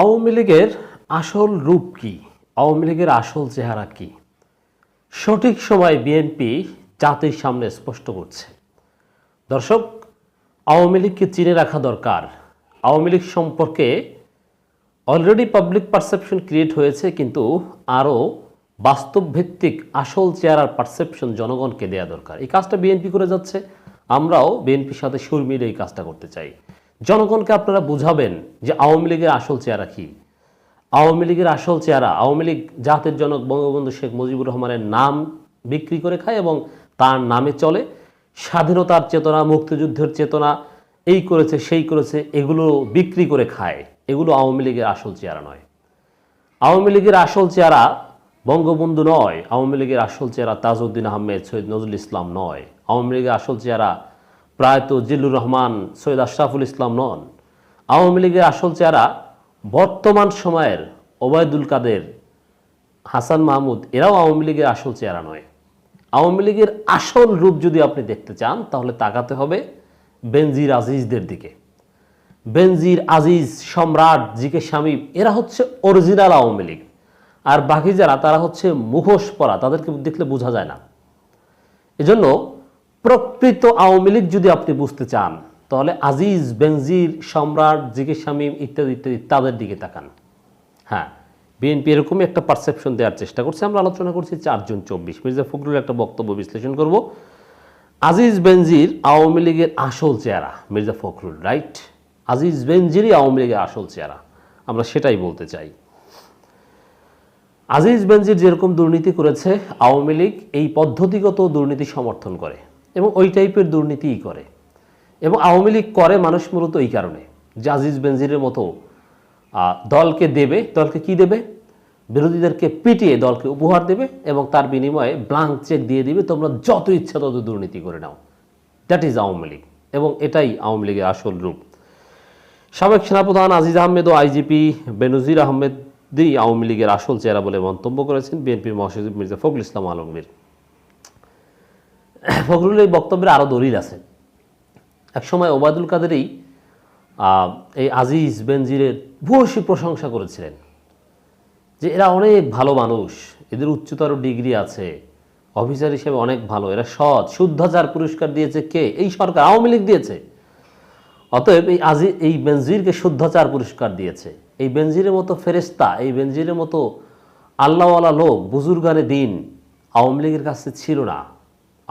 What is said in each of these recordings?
আওয়ামী লীগের আসল রূপ কি? আওয়ামী লীগের আসল চেহারা কি? সঠিক সময় বিএনপি জাতির সামনে স্পষ্ট করছে। দর্শক, আওয়ামী লীগকে চিনে রাখা দরকার। আওয়ামী লীগ সম্পর্কে অলরেডি পাবলিক পারসেপশন ক্রিয়েট হয়েছে, কিন্তু আরও বাস্তবভিত্তিক আসল চেহারার পারসেপশন জনগণকে দেওয়া দরকার। এই কাজটা বিএনপি করে যাচ্ছে। আমরাও বিএনপির সাথে সুর মিলে এই কাজটা করতে চাই। জনগণকে আপনারা বুঝাবেন যে আওয়ামী লীগের আসল চেহারা কী। আওয়ামী লীগের আসল চেহারা, আওয়ামী লীগ জাতির জনক বঙ্গবন্ধু শেখ মুজিবুর রহমানের নাম বিক্রি করে খায় এবং তার নামে চলে। স্বাধীনতার চেতনা, মুক্তিযুদ্ধের চেতনা, এই করেছে, সেই করেছে, এগুলো বিক্রি করে খায়। এগুলো আওয়ামী লীগের আসল চেহারা নয়। আওয়ামী লীগের আসল চেহারা বঙ্গবন্ধু নয়। আওয়ামী লীগের আসল চেহারা তাজউদ্দিন আহমেদ, সৈয়দ নজরুল ইসলাম নয়। আওয়ামী লীগের আসল চেহারা প্রায়ত জিল্লুর রহমান, সৈয়দ আশরাফুল ইসলাম নন। আওয়ামী লীগের আসল চেহারা বর্তমান সময়ের ওবায়দুল কাদের, হাসান মাহমুদ, এরাও আওয়ামী লীগের আসল চেহারা নয়। আওয়ামী লীগের আসল রূপ যদি আপনি দেখতে চান, তাহলে তাকাতে হবে বেনজির আজিজদের দিকে। বেনজির আজিজ, সম্রাট, জিকে শামীম, এরা হচ্ছে অরিজিনাল আওয়ামী লীগ। আর বাকি যারা, তারা হচ্ছে মুখোশ পরা তাদেরকে দেখলে বোঝা যায় না। এজন্য প্রকৃত আওয়ামী লীগ যদি আপনি বুঝতে চান, তাহলে আজিজ, বেনজির, সম্রাট জিকে শামীম ইত্যাদি ইত্যাদি তাদের দিকে তাকান। হ্যাঁ বিএনপি এরকমই একটা পারসেপশন দেওয়ার চেষ্টা করছে। আমরা আলোচনা করছি চারজন চব্বিশ। মির্জা ফখরুলের একটা বক্তব্য বিশ্লেষণ করব। আজিজ, বেনজির আওয়ামী লীগের আসল চেহারা, মির্জা ফখরুল রাইট আজিজ, বেনজিরই আওয়ামী লীগের আসল চেহারা। আমরা সেটাই বলতে চাই। আজিজ, বেনজির যেরকম দুর্নীতি করেছে, আওয়ামী লীগ এই পদ্ধতিগত দুর্নীতি সমর্থন করে। এবং ওই টাইপের দুর্নীতিই করে। এবং আওয়ামী লীগ করে মানুষ মূলত এই কারণে জাজিজ বেনজিরের মতো দলকে দেবে, দলকে কি দেবে? বিরোধীদেরকে পিটিয়ে দলকে উপহার দেবে এবং তার বিনিময়ে ব্লাঙ্ক চেক দিয়ে দিবে, তোমরা যত ইচ্ছা তত দুর্নীতি করে নাও। That is Awami League. এবং এটাই আওয়ামী লীগের আসল রূপ। সাবেক সেনাপ্রধান আজিজ আহমেদ ও আইজিপি বেনজির আহমেদই আওয়ামী লীগের আসল চেহারা বলে মন্তব্য করেছেন। বিএনপির মহাসচিব মির্জা ফখরুল ইসলাম আলমগীর। ফখরুল এই বক্তব্যের আরও দলিল আছে। একসময় ওবায়দুল কাদেরই এই আজিজ বেনজিরের ভূয়সী প্রশংসা করেছিলেন যে এরা অনেক ভালো মানুষ, এদের উচ্চতর ডিগ্রি আছে, অফিসার হিসেবে অনেক ভালো, এরা সৎ, শুদ্ধাচার পুরস্কার দিয়েছে কে? এই সরকার, আওয়ামী লীগ দিয়েছে। অতএব এই আজি, এই বেনজিরকে শুদ্ধাচার পুরস্কার দিয়েছে। এই বেনজিরের মতো ফেরেস্তা এই বেনজিরের মতো আল্লাহওয়ালা লোক, বুজুর্গানে দিন আওয়ামী লীগের কাছে ছিল না।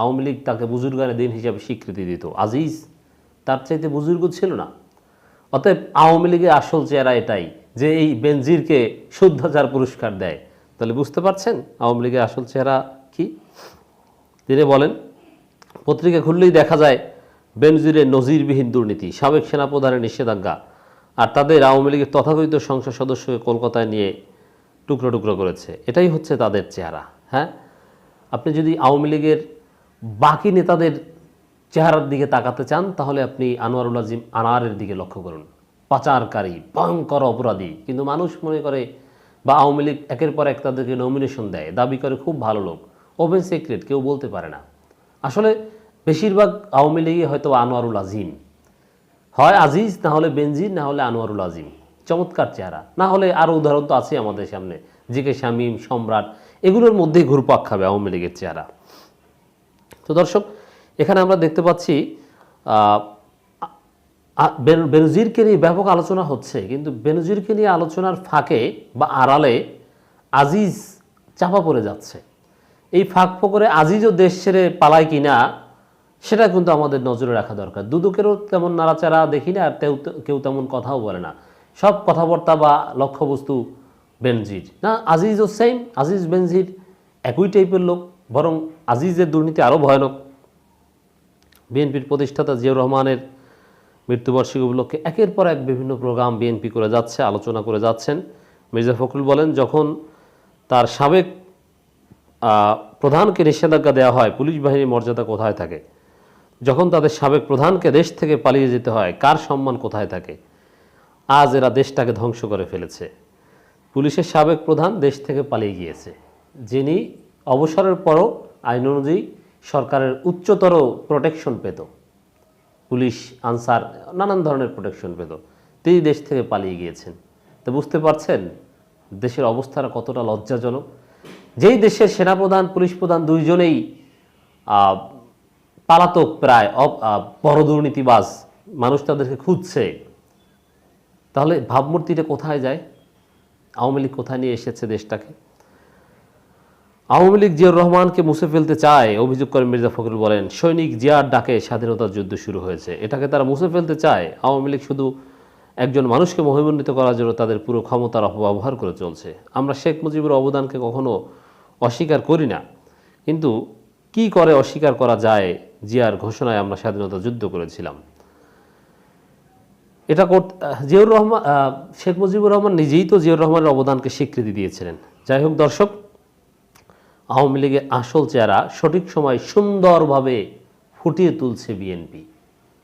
আওয়ামী লীগ তাকে বুজুর্গানে দিন হিসাবে স্বীকৃতি দিত। আজিজ, তার চাইতে বুজুর্গ ছিল না। অতএব আওয়ামী লীগের আসল চেহারা এটাই যে এই বেনজিরকে শুদ্ধাচার পুরস্কার দেয়। তাহলে বুঝতে পারছেন আওয়ামী লীগের আসল চেহারা কি? তিনি বলেন, পত্রিকা খুললেই দেখা যায় বেনজিরের নজিরবিহীন দুর্নীতি, সাবেক সেনাপ্রধানের নিষেধাজ্ঞা আর তাদের আওয়ামী লীগের তথাকথিত সংসদ সদস্যকে কলকাতায় নিয়ে টুকরো টুকরো করেছে। এটাই হচ্ছে তাদের চেহারা হ্যাঁ? আপনি যদি আওয়ামী লীগের বাকি নেতাদের চেহারার দিকে তাকাতে চান, তাহলে আপনি আনোয়ারুল আজিম আনারের দিকে লক্ষ্য করুন। পাচারকারী, ভয়ঙ্কর অপরাধী। কিন্তু মানুষ মনে করে বা আওয়ামী লীগ একের পর এক তাদেরকে নমিনেশন দেয়, দাবি করে খুব ভালো লোক। ওপেন সিক্রেট কেউ বলতে পারে না। আসলে বেশিরভাগ আওয়ামী লীগে হয়তো আনোয়ারুল আজিম। হয় আজিজ, না হলে বেনজির, না হলে আনোয়ারুল আজিম। চমৎকার চেহারা। না হলে আরও উদাহরণ তো আছে আমাদের সামনে। জিকে শামীম, সম্রাট, এগুলোর মধ্যেই ঘুরপাক খাবে আওয়ামী লীগের চেহারা। তো দর্শক, এখানে আমরা দেখতে পাচ্ছি বেনজিরকে নিয়ে ব্যাপক আলোচনা হচ্ছে, কিন্তু বেনজিরকে নিয়ে আলোচনার ফাঁকে বা আড়ালে আজিজ চাপা পড়ে যাচ্ছে। এই ফাঁক ফোকরে আজিজও দেশ ছেড়ে পালায় কিনা, সেটা কিন্তু আমাদের নজরে রাখা দরকার। দুদকেরও তেমন নাড়াচাড়া দেখি না, আর কেউ তেমন কথাও বলে না। সব কথাবার্তা বা লক্ষ্যবস্তু বেনজির। না, আজিজও সেম আজিজ, বেনজির একই টাইপের লোক। বরং আজিজের দুর্নীতি আরও ভয়ানক। বিএনপির প্রতিষ্ঠাতা জিয়াউর রহমানের মৃত্যুবার্ষিকী উপলক্ষে একের পর এক বিভিন্ন প্রোগ্রাম বিএনপি করে যাচ্ছে, আলোচনা করে যাচ্ছেন। মির্জা ফখরুল বলেন, যখন তার সাবেক প্রধানকে নিষেধাজ্ঞা দেওয়া হয়, পুলিশ বাহিনীর মর্যাদা কোথায় থাকে? যখন তাদের সাবেক প্রধানকে দেশ থেকে পালিয়ে যেতে হয়, কার সম্মান কোথায় থাকে? আজ এরা দেশটাকে ধ্বংস করে ফেলেছে। পুলিশের সাবেক প্রধান দেশ থেকে পালিয়ে গিয়েছে। যিনি অবসরের পরও আইন অনুযায়ী সরকারের উচ্চতর প্রোটেকশন পেত। পুলিশ, আনসার, নানান ধরনের প্রোটেকশন পেত। তিনি দেশ থেকে পালিয়ে গিয়েছেন। তো বুঝতে পারছেন, দেশের অবস্থাটা কতটা লজ্জাজনক। যেই দেশের সেনাপ্রধান, পুলিশ প্রধান দুইজনেই পালাতক প্রায় বড় দুর্নীতিবাজ মানুষ তাদেরকে খুঁজছে। তাহলে ভাবমূর্তিটা কোথায় যায়? আওয়ামী লীগ কোথায় নিয়ে এসেছে দেশটাকে? আওয়ামী লীগ জিয়াউর রহমানকে মুছে ফেলতে চায়, অভিযোগ করেন মির্জা ফখরুল বলেন, সৈনিক জিয়ার ডাকে স্বাধীনতার যুদ্ধ শুরু হয়েছে। এটাকে তারা মুছে ফেলতে চায়। আওয়ামী লীগ শুধু একজন মানুষকে মহিমান্বিত করার জন্য তাদের পুরো ক্ষমতার অপব্যবহার করে চলছে। আমরা শেখ মুজিবের অবদানকে কখনো অস্বীকার করি না। কিন্তু কি করে অস্বীকার করা যায় জিয়ার ঘোষণায় আমরা স্বাধীনতা যুদ্ধ করেছিলাম? এটা করতে জিয়াউর রহমান শেখ মুজিবুর রহমান নিজেই তো জিয়াউর রহমানের অবদানকে স্বীকৃতি দিয়েছিলেন। যাই হোক দর্শক আওয়ামী লীগের আসল চেহারা সঠিক সময় সুন্দরভাবে ফুটিয়ে তুলছে বিএনপি।